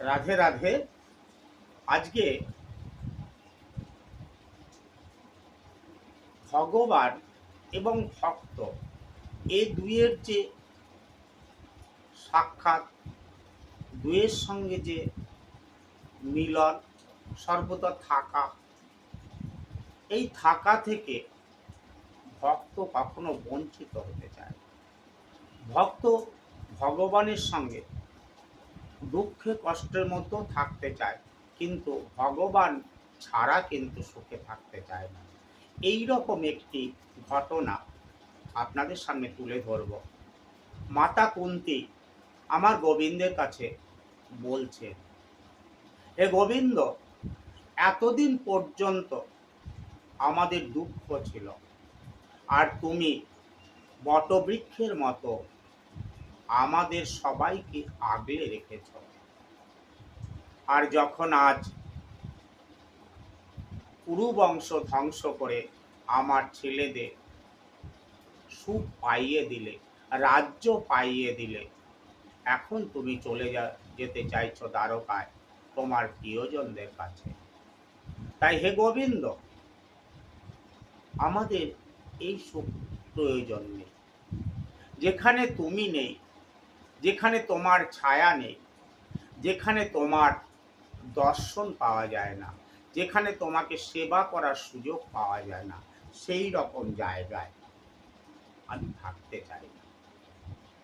রাধে রাধে। আজকে ভগবান এবং ভক্ত এই দুইয়ের যে সাক্ষাৎ দুয়ের সঙ্গে যে মিলন, সর্বদা থাকা, এই থাকা থেকে ভক্ত কখনো বঞ্চিত হতে চায় ভক্ত ভগবানের সঙ্গে দুঃখে কষ্টের মধ্যেও থাকতে চায়, কিন্তু ভগবান ছাড়া কিন্তু সুখে থাকতে চায় না। এই রকম একটি ঘটনা আপনাদের সামনে তুলে ধরব। মাতা কুন্তি আমার গোবিন্দের কাছে বলছে হে গোবিন্দ, এতদিন পর্যন্ত আমাদের দুঃখ ছিল, আর তুমি বটবৃক্ষের মতো আমাদের সবাইকে আগলে রেখেছ। আর যখন আজ কুরু বংশ ধ্বংস করে আমার ছেলেদের সুখ পাইয়ে দিলে, রাজ্য পাইয়ে দিলে, এখন তুমি চলে যা, যেতে চাইছো দ্বারকায় তোমার প্রিয়জনদের কাছে। তাই হে গোবিন্দ, আমাদের এই সুখ প্রয়োজন নেই। যেখানে তুমি নেই যেখানে তোমার ছায়া নেই, যেখানে তোমার দর্শন পাওয়া যায় না, যেখানে তোমাকে সেবা করার সুযোগ পাওয়া যায় না, সেই রকম জায়গায় আমি থাকতে চাই না।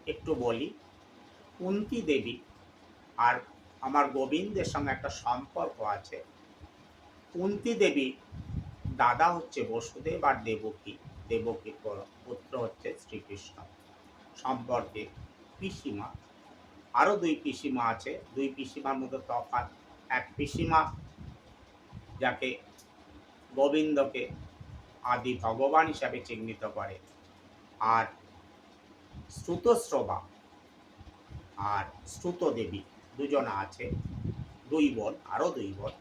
একটু বলি, কুন্তি দেবী আর আমার গোবিন্দের সঙ্গে একটা সম্পর্ক আছে। কুন্তি দেবী দাদা হচ্ছে বসুদেব আর দেবকী, দেবকীর পুত্র হচ্ছে শ্রীকৃষ্ণ। সম্পর্কে পিসিমা। আরও দুই পিসিমা আছে। দুই পিসিমার মধ্যে তফাৎ, এক পিসিমা যাকে গোবিন্দকে আদি ভগবান হিসাবে চিহ্নিত করে, আর শ্রুতশ্রবা আর শ্রুত দেবী দুজনা আছে। দুই বোন আরও দুই বোন।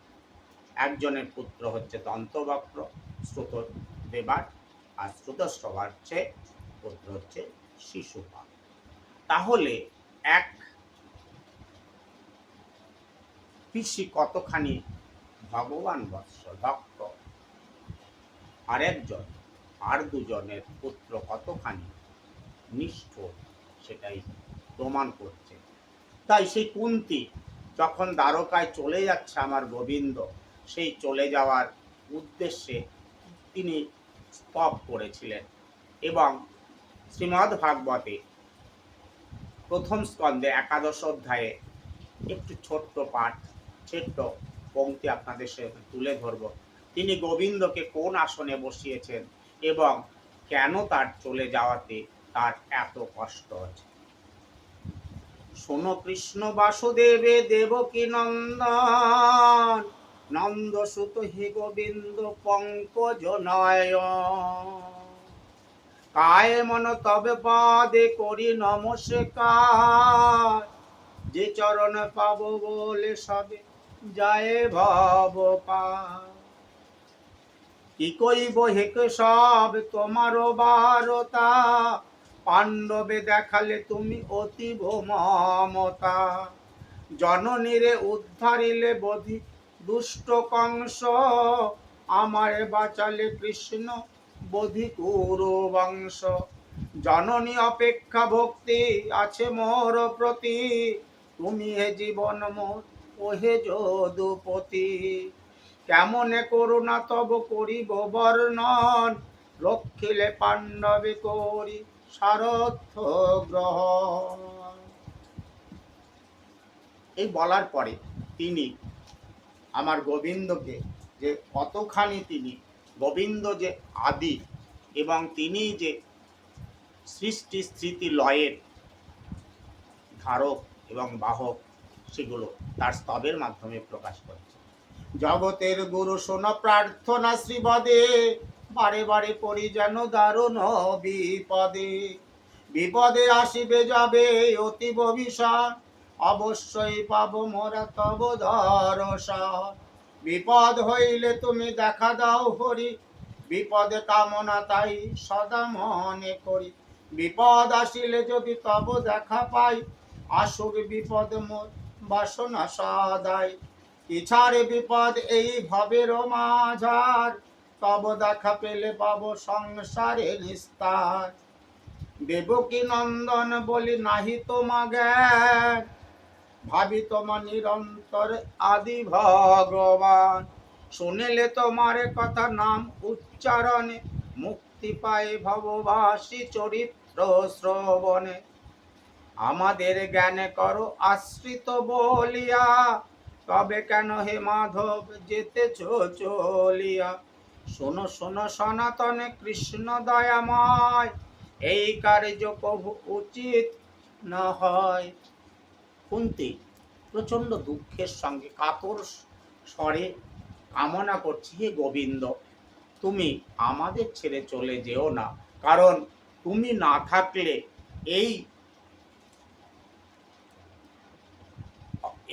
একজনের পুত্র হচ্ছে দন্তবক্র শ্রুত দেবার আর শ্রুতশ্রবার হচ্ছে পুত্র হচ্ছে শিশুপা তাহলে এক পিসি কতখানি ভগবান বৎস ভক্ত? আরেকজন আর দুজনের পুত্র কতখানি নিষ্ঠ সেটাই প্রমাণ করছে। তাই সেই কুন্তি যখন দ্বারকায় চলে যাচ্ছে আমার গোবিন্দ, সেই চলে যাওয়ার উদ্দেশ্যে তিনি স্তব করেছিলেন এবং শ্রীমদ্ ভাগবতে প্রথম স্কন্ধে একাদশ অধ্যায়ে একটু ছোট্ট পাঠ, ছোট্ট পংক্তি আপনাদের সাথে তুলে ধরব। তিনি গোবিন্দকে কোন আসনে বসিয়েছেন এবং কেন তার চলে যাওয়াতে তার এত কষ্ট হচ্ছে? শোনো কৃষ্ণ বাসুদেবে দেবকী নন্দন নন্দ সুত হে গোবিন্দ পঙ্কজ নয়ন। কায় মন তবে পাদে করি নমস্কার। যে চরণ পাব বলে সবে যায় ভব পার। কি কইব হেক সব তোমারও বারতা, পাণ্ডবে দেখালে তুমি অতীব মমতা। জননীরে উদ্ধারিলে বধি দুষ্ট কংস, আমারে বাঁচালে কৃষ্ণ বধি কুরু বংশ। জননী অপেক্ষা ভক্তি আছে মোর প্রতি। তুমি হে জীবন মোর, ওহে যদুপতি। কেমনে করুণা তব করিব বর্ণন। রক্ষিলে পাণ্ডবে করি সারথ গ্রহ এই বলার পরে তিনি আমার গোবিন্দকে যে কতখানি তিনি গোবিন্দ যে আদি এবং তিনি যে সৃষ্টি স্থিতি লয়ের ধারক এবং বাহক, সেগুলো তার স্তবের মাধ্যমে প্রকাশ করছে। জগতের গুরু শোন, প্রার্থনা শ্রীবদে বারে বারে পড়ি যেন দারুণ বিপদে। বিপদে আসিবে যাবে অতীব ভীষণ অবশ্যই পাব মোরা তব দর্শন বিপদ হইলে তুমি দেখা দাও হরি। বিপদে কামনা তাই সদা মনে করি। বিপদ আসিলে যদি তব দেখা পাই। আসুক বিপদ মোর বাসনা সদাই। ইছারে বিপদ এই ভবের মাঝার। তব দেখা পেলে পাব সংসারে নিস্তার। দেবকী নন্দন বলি নাহি তোমা জ্ঞান ভাবি তোমা নিরন্তর আদি ভগবান। শুনিলে তোমার কথা নাম উচ্চারণে, মুক্তি পায় ভববাসী চরিত্র শ্রবণে। আমাদের জ্ঞানে করো আশ্রিত বলিয়া, তবে কেন হে মাধব যেতেছ চলিয়া? শোনো শোনো, সনাতনে কৃষ্ণ দয়াময়, এই কার্য কভু উচিত না হয় কুন্তি প্রচণ্ড দুঃখের সঙ্গে কাতর স্বরে কামনা করছি হে গোবিন্দ, তুমি আমাদের ছেড়ে চলে যেও না। কারণ তুমি না থাকলে এই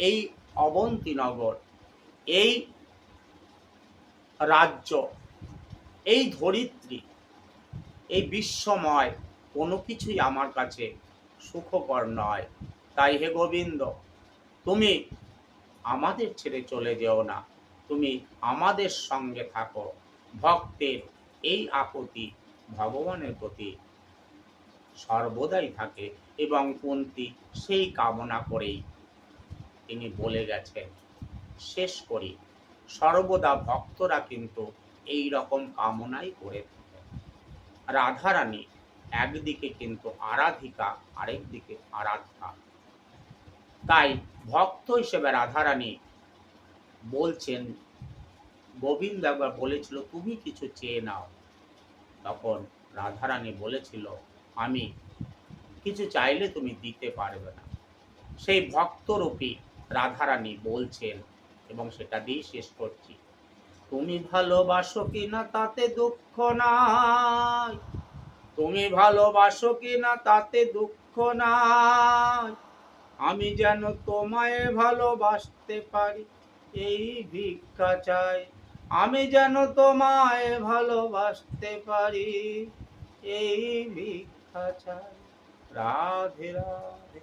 এই অবন্তীনগর, এই রাজ্য, এই ধরিত্রী, এই বিশ্বময় কোনো কিছুই আমার কাছে সুখকর নয়। তাই হে গোবিন্দ, তুমি আমাদের ছেড়ে চলে যেও না। তুমি আমাদের সঙ্গে থাকো। ভক্তের এই আকুতি ভগবানের প্রতি সর্বদাই থাকে এবং কুন্তি সেই কামনা করেই তিনি বলে গেছেন। শেষ করি। সর্বদা ভক্তরা কিন্তু এই রকম কামনাই করে থাকে। রাধারানী একদিকে কিন্তু আরাধিকা, আরেকদিকে আরাধ্যা তাই ভক্ত হিসেবে রাধারানী বলছেন, গোবিন্দ একবার বলেছিল, তুমি কিছু চেয়ে নাও। তখন রাধারানী বলেছিল, আমি কিছু চাইলে তুমি দিতে পারবে না। সেই ভক্তরূপী রাধারানী বলছেন, এবং সেটা দিয়ে শেষ করছি। তুমি ভালোবাসো কি না তাতে দুঃখ নাই? তুমি ভালোবাসো কি না তাতে দুঃখ নাই? আমি যেন তোমায় ভালোবাসতে পারি, এই ভিক্ষা চাই। আমি যেন তোমায় ভালোবাসতে পারি, এই ভিক্ষা চাই। রাধে রাধে।